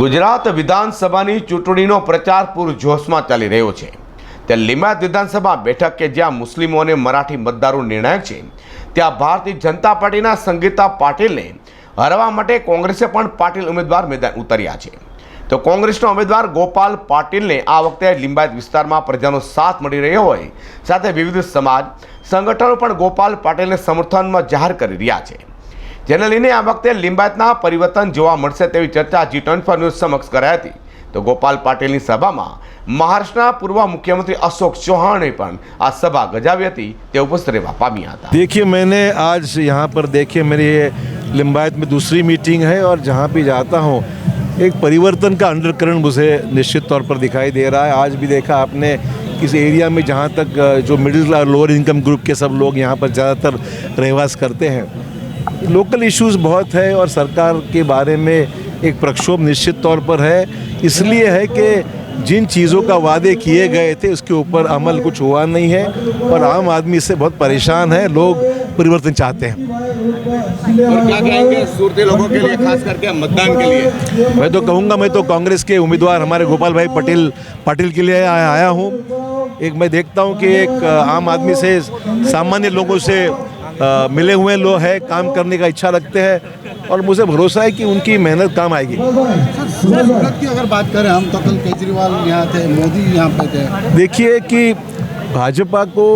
ગુજરાત વિધાનસભાની ચૂંટણીનો પ્રચાર પૂરજોશમાં ચાલી રહ્યો છે. ત્યાં લીમાયત વિધાનસભા બેઠક કે જ્યાં મુસ્લિમો અને મરાઠી મતદારો નિર્ણાયક છે, ત્યાં ભારતીય જનતા પાર્ટીના સંગીતા પાટીલને હરવા માટે કોંગ્રેસે પણ પાટીલ ઉમેદવાર મેદાન ઉતર્યા છે. તો કોંગ્રેસના ઉમેદવાર ગોપાલ પાટીલને આ વખતે લિંબાયત વિસ્તારમાં પ્રજાનો સાથ મળી રહ્યો હોય, સાથે વિવિધ સમાજ સંગઠનો પણ ગોપાલ પાટીલને સમર્થનમાં જાહેર કરી રહ્યા છે. જેને લઈને આ વખતે લિંબાયતના પરિવર્તન જોવા મળશે તેવી ચર્ચા જી ટ્વેન્ટી ફોર ન્યૂઝ સમક્ષ કરાઈ હતી તો ગોપાલ પાટીલની સભામાં મહારાષ્ટ્રના પૂર્વ મુખ્યમંત્રી અશોક ચૌહાણે પણ આ સભા ગજાવી હતી તે ઉપસ્થિત રહેવા પામ્યા હતા देखिए मैंने आज यहाँ पर देखिए मेरी ये लिम्बायत में दूसरी मीटिंग है और जहाँ भी जाता हूँ एक परिवर्तन का अंडरकरण मुझे निश्चित तौर पर दिखाई दे रहा है आज भी देखा आपने किस एरिया में जहाँ तक अ, जो middle class lower income group के सब लोग यहाँ पर ज़्यादातर रहवास करते हैं लोकल इश्यूज़ बहुत है और सरकार के बारे में एक प्रक्षोभ निश्चित तौर पर है। इसलिए है कि जिन चीज़ों का वादे किए गए थे उसके ऊपर अमल कुछ हुआ नहीं है और आम आदमी इससे बहुत परेशान है लोग परिवर्तन चाहते हैं। और क्या कहेंगे सूरती लोगों के लिए खास करके मतदान के लिए? मैं तो कहूँगा मैं तो कांग्रेस के उम्मीदवार हमारे गोपाल भाई पटेल पाटिल के लिए आया आया हूँ। एक मैं देखता हूँ कि एक आम आदमी से सामान्य लोगों से मिले हुए लोग हैं, काम करने का इच्छा रखते हैं और मुझे भरोसा है कि उनकी मेहनत काम आएगी। की अगर बात करें हम तो कल केजरीवाल यहाँ थे मोदी यहाँ पे थे देखिए कि भाजपा को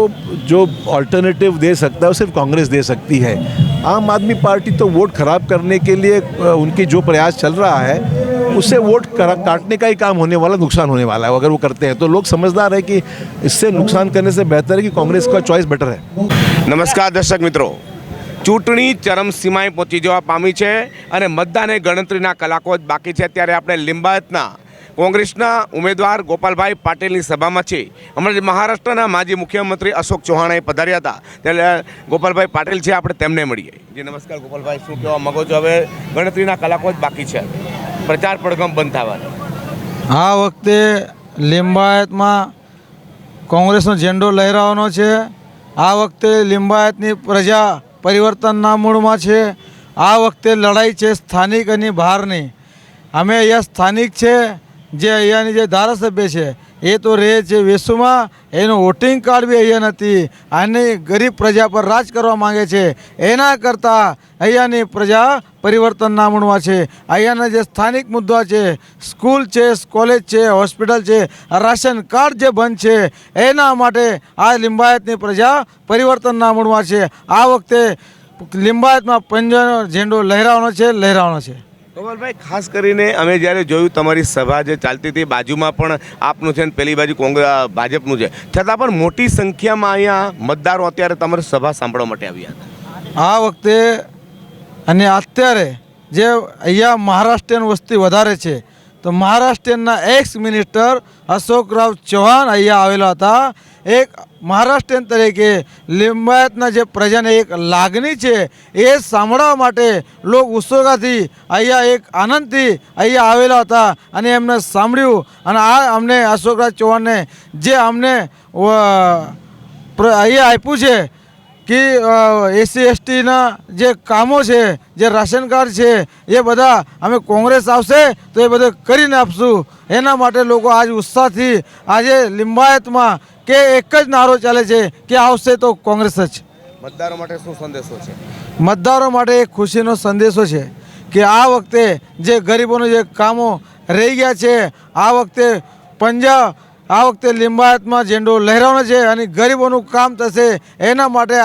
जो अल्टरनेटिव दे सकता है, वो सिर्फ़ कांग्रेस दे सकती है। आम आदमी पार्टी तो वोट खराब करने के लिए उनकी जो प्रयास चल रहा है उससे वोट करा काटने का ही काम होने वाला नुकसान होने वाला है अगर वो करते हैं तो लोग समझदार है कि इससे नुकसान करने से बेहतर है कि कांग्रेस का चॉइस बेटर है નમસ્કાર દર્શક મિત્રો ચૂંટણી ચરમસીમાએ પહોંચી જવા પામી છે અને મતદાને ગણતરીના કલાકો જ બાકી છે ત્યારે આપણે લિંબાયતના કોંગ્રેસના ઉમેદવાર ગોપાલભાઈ પાટીલની સભામાં છે હમણાં જ મહારાષ્ટ્રના માજી મુખ્યમંત્રી અશોક ચૌહાણે પધાર્યા હતા ત્યારે ગોપાલભાઈ પાટીલ છે આપણે તેમને મળીએ જી નમસ્કાર ગોપાલભાઈ શું કહેવા માગો છો હવે ગણતરીના કલાકો જ બાકી છે પ્રચાર પડઘમ બંધ થવાનો. આ વખતે લિંબાયતમાં કોંગ્રેસનો ઝંડો લહેરાવાનો છે. આ વખતે લિંબાયતની પ્રજા પરિવર્તનના મૂળમાં છે. આ વખતે લડાઈ છે સ્થાનિક અને બહારની. અમે અહીંયા સ્થાનિક છે, જે અહીંયાની જે ધારાસભ્ય છે એ તો રહે છે વેસુમાં એનું વોટિંગ કાર્ડ બી અહીંયા નથી. આની ગરીબ પ્રજા પર રાજ કરવા માંગે છે. એના કરતાં અહીંયાની પ્રજા પરિવર્તનના મળવા છે. અહીંયાના જે સ્થાનિક મુદ્દા છે, સ્કૂલ છે, કોલેજ છે, હોસ્પિટલ છે રાશન કાર્ડ જે બંધ છે, એના માટે આ લિંબાયતની પ્રજા પરિવર્તનના મળવા છે. આ વખતે લિંબાયતમાં પંજાનો ઝેંડો લહેરાવાનો છે લહેરાવાનો છે. ગોપાલભાઈ, ખાસ કરીને અમે જ્યારે જોયું તમારી સભા જે ચાલતી હતી, બાજુમાં પણ આપનું છે ને, પેલી બાજુ કોંગ્રેસ ભાજપનું છે. છતાં પણ મોટી સંખ્યામાં અહીંયા મતદારો અત્યારે તમારી સભા સાંભળવા માટે આવ્યા હતા. આ વખતે અને અત્યારે જે અહીંયા મહારાષ્ટ્રીયન વસ્તી વધારે છે તો મહારાષ્ટ્રીયનના એક્સ મિનિસ્ટર અશોકરાવ ચૌહાણ અહીંયા આવેલા હતા. એક મહારાષ્ટ્રીયન તરીકે લિંબાયતના જે પ્રજાને એક લાગણી છે એ સાંભળવા માટે લોક ઉત્સુકાથી અહીંયા એક આનંદથી અહીંયા આવેલા હતા અને એમને સાંભળ્યું અને આ અમને અશોકરાવ ચૌહાણને જે અમને અહીંયા આપ્યું છે કે એસસી એસટીના જે કામો છે જે રાશન કાર્ડ છે એ બધા અમે કોંગ્રેસ આવશે તો એ બધું કરીને આપશું. એના માટે લોકો આજ ઉત્સાહથી આજે લિંબાયતમાં કે એક જ નારો ચાલે છે કે આવશે તો કોંગ્રેસ જ. મતદારો માટે શું સંદેશો છે? મતદારો માટે એક ખુશીનો સંદેશો છે કે આ વખતે જે ગરીબોનું જે કામો રહી ગયા છે આ વખતે પંજાબ આ વખતે લિંબાયતમાં ઝંડો લહેરાવાનો છે અને ગરીબોનું કામ થશે. એના માટે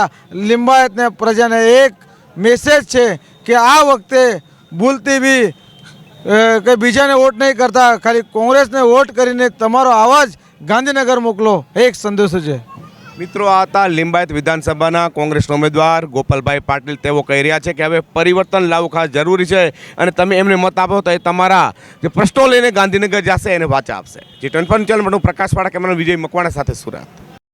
લિંબાયતને પ્રજાને એક મેસેજ છે કે આ વખતે ભૂલતી બી કંઈ બીજાને વોટ નહીં કરતા. ખાલી કોંગ્રેસને વોટ કરીને તમારો અવાજ ગાંધીનગર મોકલો. એક સંદેશો છે. મિત્રો, આ હતા લિંબાયત વિધાનસભાના કોંગ્રેસના ઉમેદવાર. ગોપાલભાઈ પાટીલ તેઓ કહી રહ્યા છે કે હવે પરિવર્તન લાવવું ખાસ જરૂરી છે અને તમે એમને મત આપો તો એ તમારા જે પ્રશ્નો લઈને ગાંધીનગર જશે એને વાચા આપશે. જે ટ્વેન્ટી ચેનલ પ્રકાશ પાડા કેમેરા વિજય મકવાણા સાથે સુરત.